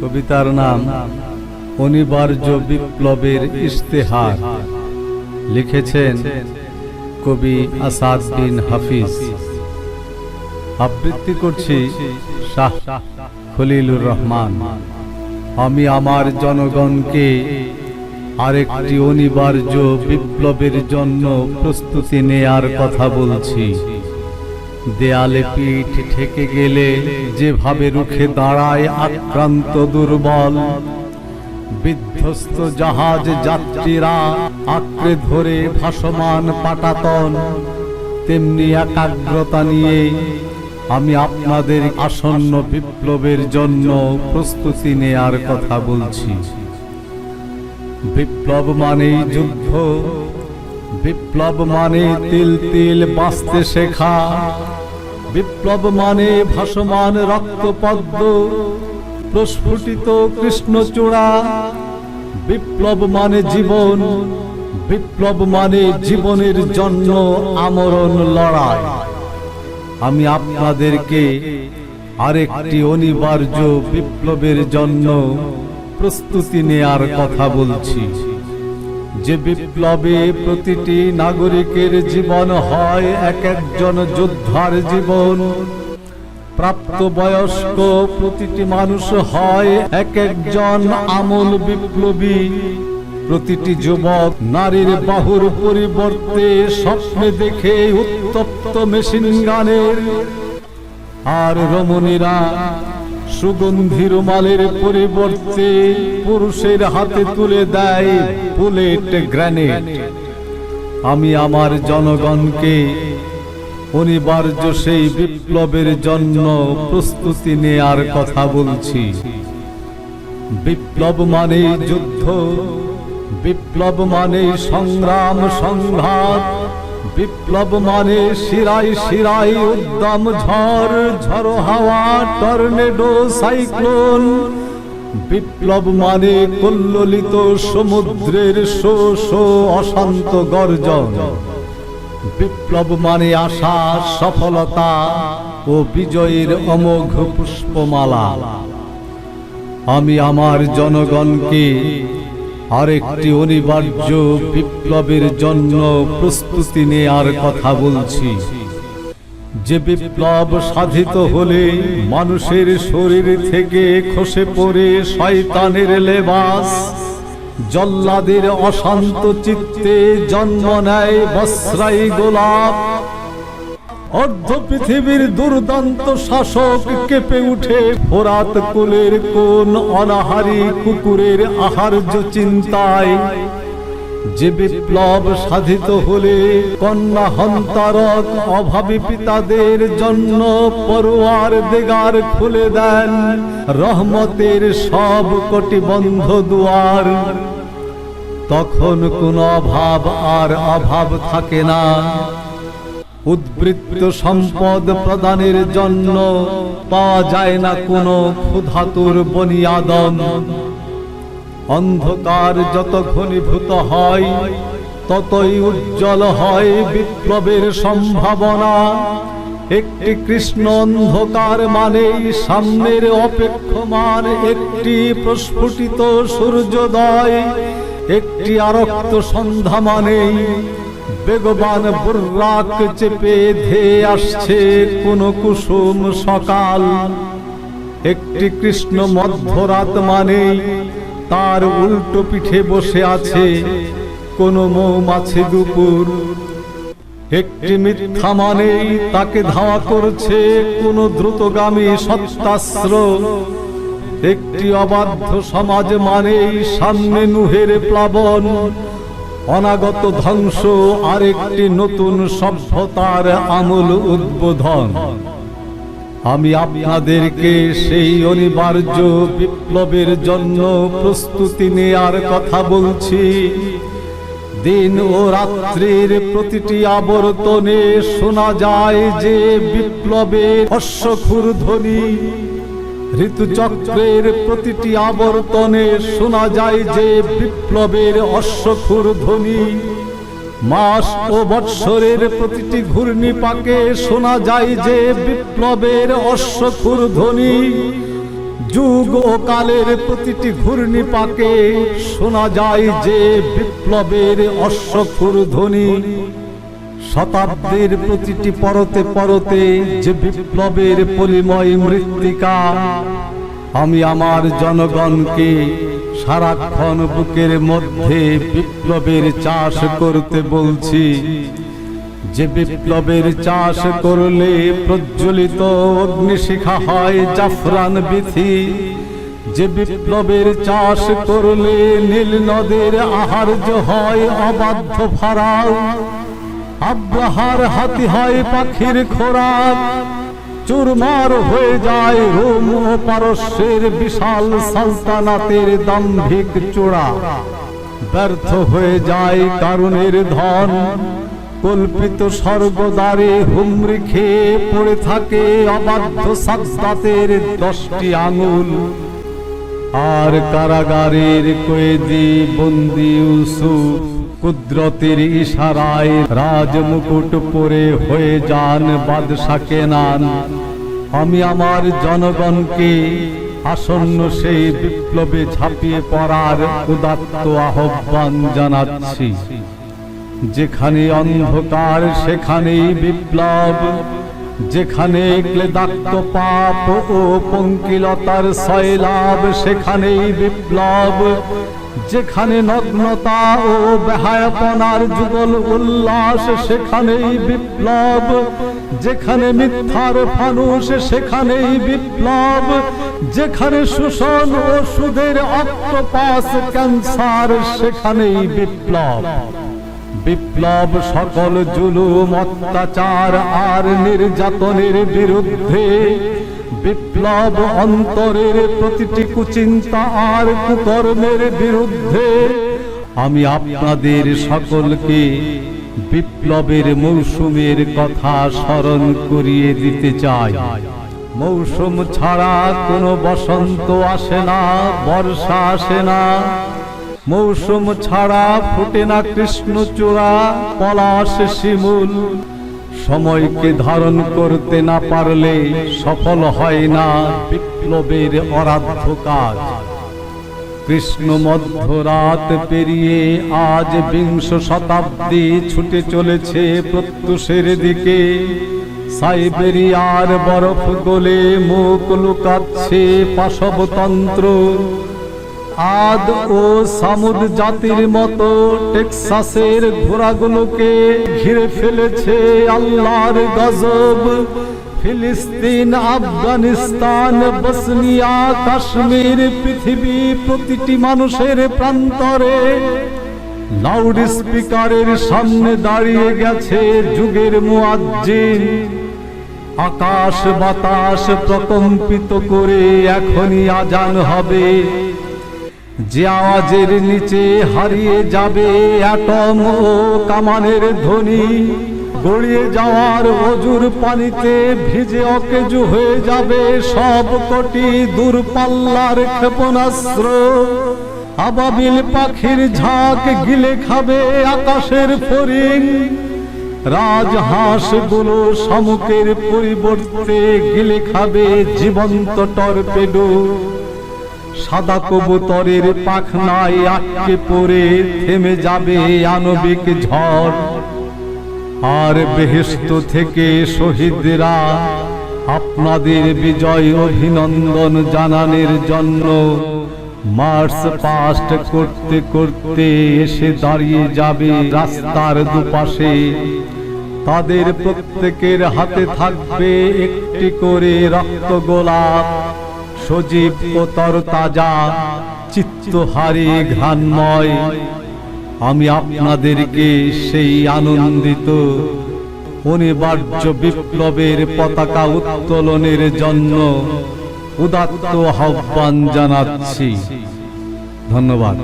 কবিতার নাম অনিবার্য বিপ্লবের ইশতেহার। লিখেছেন কবি আসাদ বিন হাফিজ। আবৃত্তি করছি শাহ খলিলুর রহমান। আমি আমার জনগণকে আরেকটি অনিবার্য বিপ্লবের জন্য প্রস্তুতি নেয়ার কথা বলছি। দেয়ালে পিঠ ঠেকে গেলে যেভাবে রুখে দাঁড়ায় আক্রান্ত দুর্বল, বিধ্বস্ত জাহাজ যাত্রীরা আঁকড়ে ধরে ভাসমান পাটাতন, তেমনি একাগ্রতা নিয়ে আমি আপনাদের আসন্ন বিপ্লবের জন্য প্রস্তুতি নেয়ার কথা বলছি। বিপ্লব মানেই যুদ্ধ, বিপ্লব মানে তিল তিল বাঁচতে শেখা বিপ্লব মানে ভাসমান রক্তপদ্ম, প্রস্ফুটিত কৃষ্ণচূড়া। বিপ্লব মানে জীবন বিপ্লব মানে জীবনের জন্য আমরণ লড়াই। আমি আপনাদেরকে আরেকটি অনিবার্য বিপ্লবের জন্য প্রস্তুতি নেয়ার কথা বলছি। যে বিপ্লবে প্রতিটি নাগরিকের জীবন হয় এক একজন যোদ্ধার জীবন। প্রাপ্ত বয়স্ক প্রতিটি মানুষ হয় এক একজন আমল বিপ্লবী। প্রতিটি যুবক নারীর বাহুর পরিবর্তে স্বপ্নে দেখে উত্তপ্ত মেশিন গানের আর রমণীরা সুগন্ধি রুমালের পরিবর্তে পুরুষের হাতে তুলে দেয় বুলেট গ্রেনেড। আমি আমার জনগণকে অনিবার্য সেই বিপ্লবের জন্য প্রস্তুতি নেয়ার কথা বলছি। বিপ্লব মানে যুদ্ধ, বিপ্লব মানে সংগ্রাম, সংঘাত বিপ্লব মানে শিরাই শিরাই উদ্দাম ঝড়, ঝড়ো হাওয়া, টর্নেডো, সাইক্লোন। বিপ্লব মানে কল্লোলিত সমুদ্রের শো শো অশান্ত গর্জন। বিপ্লব মানে আশা, সফলতা ও বিজয়ের অমোঘ পুষ্পমালা। আমি আমার জনগণকে আরেকটি অনিবার্য বিপ্লবের জন্য প্রস্তুতি নেয়ার কথা বলছি। যে বিপ্লব সাধিত হলে মানুষের শরীর থেকে খসে পড়ে শয়তানের লেবাস। জল্লাদের অশান্ত চিত্তে জন্ম নেয় বস্রাই গোলাপ। অর্ধ পৃথিবীর দুর্দান্ত শাসক কেঁপে উঠে ফোরাত কুলের কোন অনাহারী কুকুরের আহার্য চিন্তায়। যে বিপ্লব সাধিত হলে কন্যা হন্তারক অভাবী পিতাদের জন্য পড়ুয়ার দেগার খুলে দেন রহমতের সব কোটি বন্ধ দুয়ার। তখন কোন অভাব আর অভাব থাকে না। উদ্বৃত্ত সম্পদ প্রদানের জন্য পাওয়া যায় না কোনো ক্ষুধাতুর বনিয়াদন। অন্ধকার যত ঘনীভূত হয়, ততই উজ্জ্বল হয় বিপ্লবের সম্ভাবনা। একটি কৃষ্ণ অন্ধকার মানেই সামনের অপেক্ষমান একটি প্রস্ফুটিত সূর্যোদয়। একটি আরক্ত সন্ধ্যা মানেই বেগবান বুর্রাক চেপে ধেয়ে আসছে কোন কুসুম সকাল। একটি কৃষ্ণ মধ্যরাত মানেই তার উল্টো পিঠে বসে আছে কোন মৌমাছি দুপুর। একটি মিথ্যা মানেই তাকে ধাওয়া করছে কোন দ্রুতগামী সত্তাস্ত্র একটি অবাধ্য সমাজ মানেই সামনে নুহের প্লাবন। অনাগত ধ্বংস আরেকটি নতুন সভ্যতার আমূল উদ্বোধন। আমি আপনাদেরকে সেই অনিবার্য বিপ্লবের জন্য প্রস্তুতি নেয়ার কথা বলছি। দিন ও রাত্রির প্রতিটি আবর্তনে শোনা যায় যে বিপ্লবের অশ্বক্ষুর ধ্বনি ঋতুচক্রের প্রতিটি আবর্তনে শোনা যায় যে বিপ্লবের অশ্বক্ষুর ধ্বনি মাস ও বৎসরের প্রতিটি ঘূর্ণিপাকে শোনা যায় যে বিপ্লবের অশ্বক্ষুর ধ্বনি যুগ ও কালের প্রতিটি ঘূর্ণি পাকে শোনা যায় যে বিপ্লবের অশ্বক্ষুর ধ্বনি শতাব্দীর প্রতিটি পরতে পরতে যে বিপ্লবের পরিময় মৃত্তিকা, আমি আমার জনগণকে সারাক্ষণ বুকের মধ্যে বিপ্লবের চাষ করতে বলছি। যে বিপ্লবের চাষ করলে প্রজ্বলিত অগ্নিশিখা হয় জাফরান বিথি যে বিপ্লবের চাষ করলে নীল নদের আহার্য হয় অবাধ্য ফারাও আব্রাহার হাতি হয় পাখির খোরাক চুরমার হয়ে যায় রোম ও পারস্যের বিশাল সালতানাতের দাম্ভিক চূড়া। ব্যর্থ হয়ে যায় কারণের ধন। কল্পিত স্বর্গদ্বারে হুমরি খেয়ে পড়ে থাকে অবাধ্য সাদ্দাতের দশটি আঙুল। আর কারাগারের কয়েদি বন্দি ইউসুফ কুদরতের ইশারায় রাজমুকুট পরে হয়ে যান বাদশা কেনান। আমি আমার জনগণকে আসন্ন সেই বিপ্লবে ঝাঁপিয়ে পড়ার উদাত্ত আহ্বান জানাচ্ছি। যেখানে অন্ধকার, সেখানেই বিপ্লব, যেখানে ক্লেদাক্ত পাপ ও পঙ্কিলতার সয়লাভ, সেখানেই বিপ্লব যেখানে নগ্নতা ও বেহায়াপনার যুগল উল্লাস, সেখানেই বিপ্লব। যেখানে মিথ্যার ফানুষ, সেখানেই বিপ্লব। যেখানে শোষণ ও সুদের অক্টোপাস, ক্যান্সার, সেখানেই বিপ্লব। বিপ্লব সকল জুলুম, অত্যাচার আর নির্যাতনের বিরুদ্ধে বিপ্লব অন্তরের প্রতিটি কুচিন্তা আর কুকর্মের বিরুদ্ধে আমি আপনাদের সকলকে বিপ্লবের মৌসুমের কথা স্মরণ করিয়ে দিতে চাই। মৌসুম ছাড়া কোনো বসন্ত আসে না, বর্ষা আসে না। মৌসুম ছাড়া ফুটে না কৃষ্ণচূড়া, পলাশ শিমুল। সময়কে ধারণ করতে না পারলে সফল হয় না বিপ্লবের অরাধ্য কাজ। কৃষ্ণ মধ্যরাত পেরিয়ে আজ বিংশ শতাব্দী ছুটে চলেছে প্রত্যুষের দিকে। সাইবেরিয়ার বরফ গলে মুখ লুকাচ্ছে পাশবতন্ত্র। আদ ও সামুদ জাতির মতো টেক্সাসের ঘোড়াগুলোকে ঘিরে ফেলেছে আল্লাহর গজব। ফিলিস্তিন, আফগানিস্তান, বসনিয়া, কাশ্মীর পৃথিবী প্রতিটি মানুষের প্রান্তরে লাউড স্পিকারের সামনে দাঁড়িয়ে গেছে যুগের মুয়াজ্জিন। আকাশ বাতাস প্রকম্পিত করে এখনই আজান হবে। যে আওয়াজের নিচে হারিয়ে যাবে অ্যাটম ও কামানের ধ্বনি। গড়িয়ে যাওয়ার অজুর পানিতে ভিজে অকেজু হয়ে যাবে সব কোটি দূরপাল্লার ক্ষেপণাস্ত্র। আবাবিল পাখির ঝাঁক গিলে খাবে আকাশের ফরিং রাজহাঁসগুলো শামুকের পরিবর্তে গিলে খাবে জীবন্ত টর্পেডো। সাদা কবুতরের পাখনায় আটকে পড়ে থেমে যাবে আণবিক ঝড়। আর বেহেস্ত থেকে শহীদরা আপনাদের বিজয় অভিনন্দন জানানোর জন্য মার্চ পাস্ট করতে করতে এসে দাঁড়িয়ে যাবে রাস্তার দুপাশে। তাদের প্রত্যেকের হাতে থাকবে একটি করে রক্ত গোলাপ। সজীব ও তরতাজা চিত্তহারি ঘ্রাণময়। আমি আপনাদেরকে সেই আনন্দিত, অনিবার্য বিপ্লবের পতাকা উত্তোলনের জন্য উদাত্ত আহ্বান জানাচ্ছি। ধন্যবাদ।